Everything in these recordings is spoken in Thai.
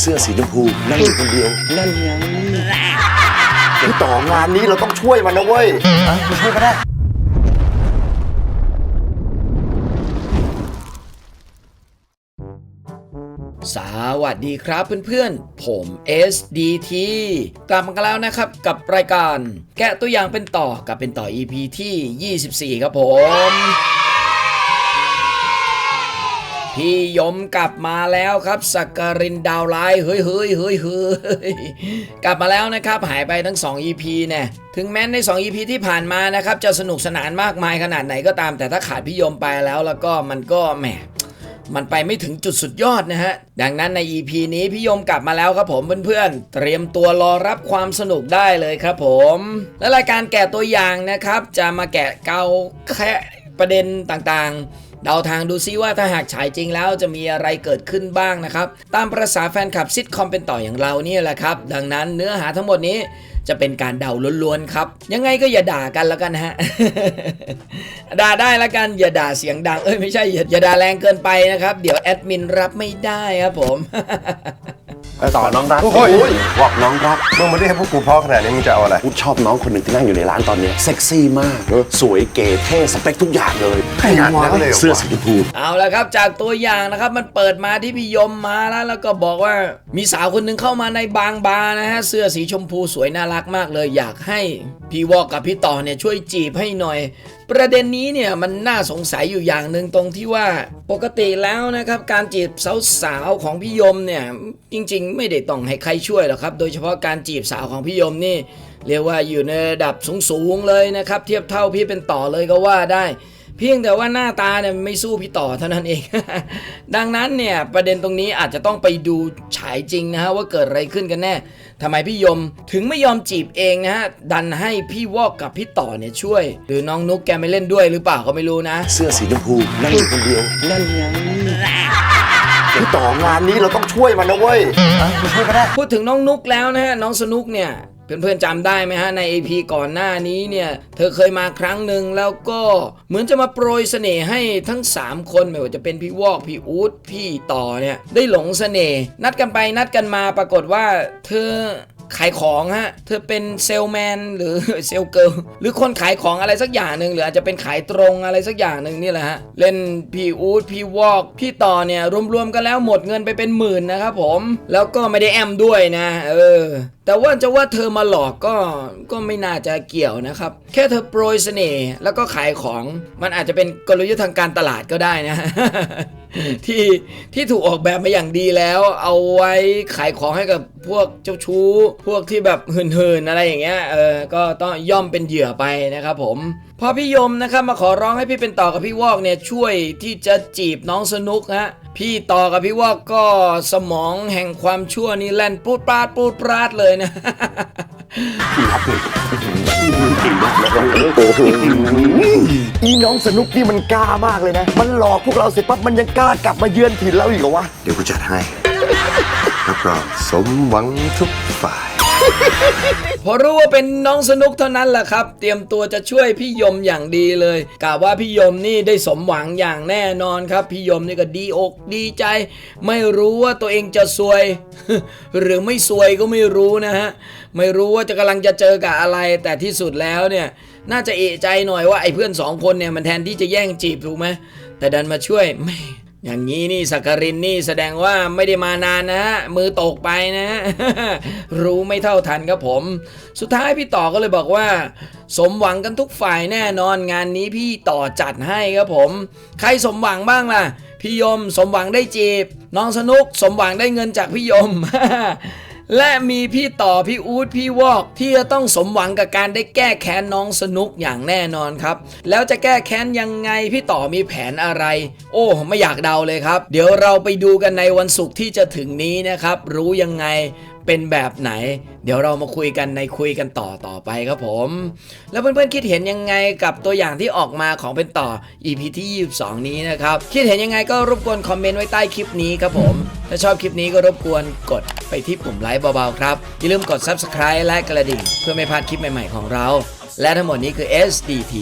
เสื้อสีชมพูนั่งอยู่คนเดียว นั่นไงพี่ต่องานนี้เราต้องช่วยมันนะเว้ยมาช่วยก็ได้สวัสดีครับเพื่อนๆ ผม SDT กลับมากันแล้วนะครับกับรายการ แกะตัวอย่างเป็นต่อกับเป็นต่อ EP ที่ 24 ครับผม พี่ยมกลับมาแล้วครับสักการินดาวไลเฮ้ยเฮ้ยเฮ้ยเฮ้ยกลับมาแล้วนะครับ หายไปทั้ง 2 EP เนี่ยถึงแม้ใน 2 EP ที่ผ่านมานะครับ จะสนุกสนานมากมายขนาดไหนก็ตาม แต่ถ้าขาดพี่ยมไปแล้วแล้วก็มันก็แหมมันไปไม่ถึงจุดสุดยอดนะฮะ ดังนั้นใน EP นี้พี่ยมกลับมาแล้วครับผมเพื่อนๆ เตรียมตัวรอรับความสนุกได้เลยครับผม และรายการแกะตัวอย่างนะครับ จะมาแกะเกาแค่ประเด็นต่างๆ เดาทางดูซิว่าถ้าหากฉายจริงแล้วจะมีอะไรเกิดขึ้นบ้างนะครับ ตามประษาแฟนคลับซิทคอมเป็นต่ออย่างเราเนี่ยแหละครับ ดังนั้นเนื้อหาทั้งหมดนี้จะเป็นการเดาล้วนๆครับ ยังไงก็อย่าด่ากันแล้วกันฮะ ด่าได้แล้วกันอย่าด่าเสียงดัง เอ้ยไม่ใช่อย่าด่าแรงเกินไปนะครับ เดี๋ยวแอดมินรับไม่ได้ครับผม ต่อน้องรักโอ้ยบอกน้องรักมึงมาเรียกพวกกูพ่อขนาดนี้มึงจะเอาอะไรกูชอบน้องคนหนึ่งที่นั่งอยู่ในร้านตอนเนี้ยเซ็กซี่มากสวยเก๋เท่สเปคทุกอย่างเลยขนาดนั้นเลยเหรอวะเสื้อสีชมพูเอาละครับจากตัวอย่างนะครับมันเปิดมาที่พี่ยมมาแล้วแล้วก็บอกว่ามีสาวคนหนึ่งเข้ามาในบางบาร์นะฮะเสื้อสีชมพูสวยน่ารักมากเลย อยากให้พี่วอกกับพี่ต่อเนี่ยช่วยจีบให้หน่อย ประเด็นนี้เนี่ยมันน่าสงสัยอยู่อย่างหนึ่งตรงที่ว่าปกติแล้วนะครับการจีบสาวๆของพี่ยมเนี่ยจริงๆ ไม่ได้ต้องให้ใครช่วยหรอกครับ โดยเฉพาะการจีบสาวของพี่ยมนี่ เรียกว่าอยู่ในระดับสูงๆเลยนะครับ เทียบเท่าพี่เป็นต่อเลยก็ว่าได้ เพียงแต่ว่าหน้าตาเนี่ยไม่สู้พี่ต่อเท่านั้นเอง ดังนั้นเนี่ยประเด็นตรงนี้อาจจะต้องไปดูฉายจริงนะฮะว่าเกิดอะไรขึ้นกันแน่ทำไมพี่ยมถึงไม่ยอมจีบเองนะฮะดันให้พี่วอกกับพี่ต่อเนี่ยช่วย หรือน้องนุกแกไม่เล่นด้วยหรือเปล่าก็ไม่รู้นะ เสื้อสีชมพูนั่งอยู่คนเดียวนั่นไง พี่ต่องานนี้เราต้องช่วยมันนะเว้ยช่วยก็ได้ พูดถึงน้องนุกแล้วนะฮะน้องสนุกเนี่ยเพื่อนๆจำได้ไหมฮะ ใน AP ก่อนหน้านี้เนี่ย เธอเคยมาครั้งหนึ่งแล้วก็เหมือนจะมาโปรยเสน่ห์ให้ทั้ง 3 คนไม่ว่าจะเป็นพี่วอกพี่อู๊ดพี่ต่อเนี่ย ได้หลงเสน่ห์นัดกันไปนัดกันมาปรากฏว่าเธอ ขายของฮะ เธอเป็นเซลแมนหรือเซลเกิลหรือคนขายของอะไรสักอย่างหนึ่งหรืออาจจะเป็นขายตรงอะไรสักอย่างหนึ่งนี่แหละฮะ เล่นพี่อูดพี่วอกพี่ต่อเนี่ยรวมๆกันแล้วหมดเงินไปเป็นหมื่นนะครับผม แล้วก็ไม่ได้แอมด้วยนะ เออ แต่ว่าจะว่าเธอมาหลอกก็ก็ไม่น่าจะเกี่ยวนะครับ แค่เธอโปรยเสน่ห์แล้วก็ขายของมันอาจจะเป็นกลยุทธ์ทางการตลาดก็ได้นะที่ที่ถูกออกแบบมาอย่างดีแล้ว เอาไว้ขายของให้กับพวกเจ้าชู้ พวกที่แบบหื่นๆอะไรอย่างเงี้ยเออก็ต้องย่อมเป็นเหยื่อไปนะครับผม พอพี่ยมนะครับมาขอร้องให้พี่เป็นต่อกับพี่วอกเนี่ยช่วยที่จะจีบน้องสนุกฮะพี่ต่อกับพี่วอกก็สมองแห่งความชั่วนี่แล่นปูดปราดปูดปราดเลยนะ อีน้องสนุกนี่มันกล้ามากเลยนะ มันหลอกพวกเราเสร็จปั๊บมันยังกล้ากลับมาเยือนถิ่นเราอีกเหรอวะ เดี๋ยวกูจัดให้รับรองสมหวังทุกฝ่าย พอรู้ว่าเป็นน้องสนุกเท่านั้นแหละครับ เตรียมตัวจะช่วยพี่ยมอย่างดีเลยกะว่าพี่ยมนี่ได้สมหวังอย่างแน่นอนครับ พี่ยมนี่ก็ดีอกดีใจ ไม่รู้ว่าตัวเองจะซวย หรือไม่ซวยก็ไม่รู้นะฮะ ไม่รู้ว่าจะกำลังจะเจอกับอะไร แต่ที่สุดแล้วเนี่ยน่าจะเอะใจหน่อยว่าไอ้เพื่อนสองคนเนี่ยมันแทนที่จะแย่งจีบถูกไหมแต่ดันมาช่วยแม่ อย่างนี้นี่สักกรินนี่แสดงว่าไม่ได้มานานนะฮะมือตกไปนะฮะรู้ไม่เท่าทันครับผม สุดท้ายพี่ต่อก็เลยบอกว่า สมหวังกันทุกฝ่ายแน่นอนงานนี้พี่ต่อจัดให้ครับผม ใครสมหวังบ้างล่ะ พี่ยมสมหวังได้จีบ น้องสนุกสมหวังได้เงินจากพี่ยม และมีพี่ต่อพี่อูดพี่วอกที่จะต้องสมหวังกับการได้แก้แค้นน้องสนุกอย่างแน่นอนครับ แล้วจะแก้แค้นยังไงพี่ต่อมีแผนอะไร โอ้ ไม่อยากเดาเลยครับ เดี๋ยวเราไปดูกันในวันศุกร์ที่จะถึงนี้นะครับ รู้ยังไง เป็นแบบไหน เดี๋ยวเรามาคุยกันในคุยกันต่อต่อไปครับผม แล้วเพื่อนๆคิดเห็นยังไงกับตัวอย่างที่ออกมาของเป็นต่อ EP ที่ 22 นี้นะครับ คิดเห็นยังไงก็รบกวนคอมเมนต์ไว้ใต้คลิปนี้ครับผม ถ้าชอบคลิปนี้ก็รบกวนกดไปที่ปุ่มไลค์เบาๆครับ อย่าลืมกด Subscribe และกระดิ่ง เพื่อไม่พลาดคลิปใหม่ๆของเรา และทั้งหมดนี้คือ SDT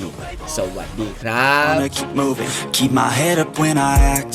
สวัสดีครับ Wanna keep moving, keep my head up when I act.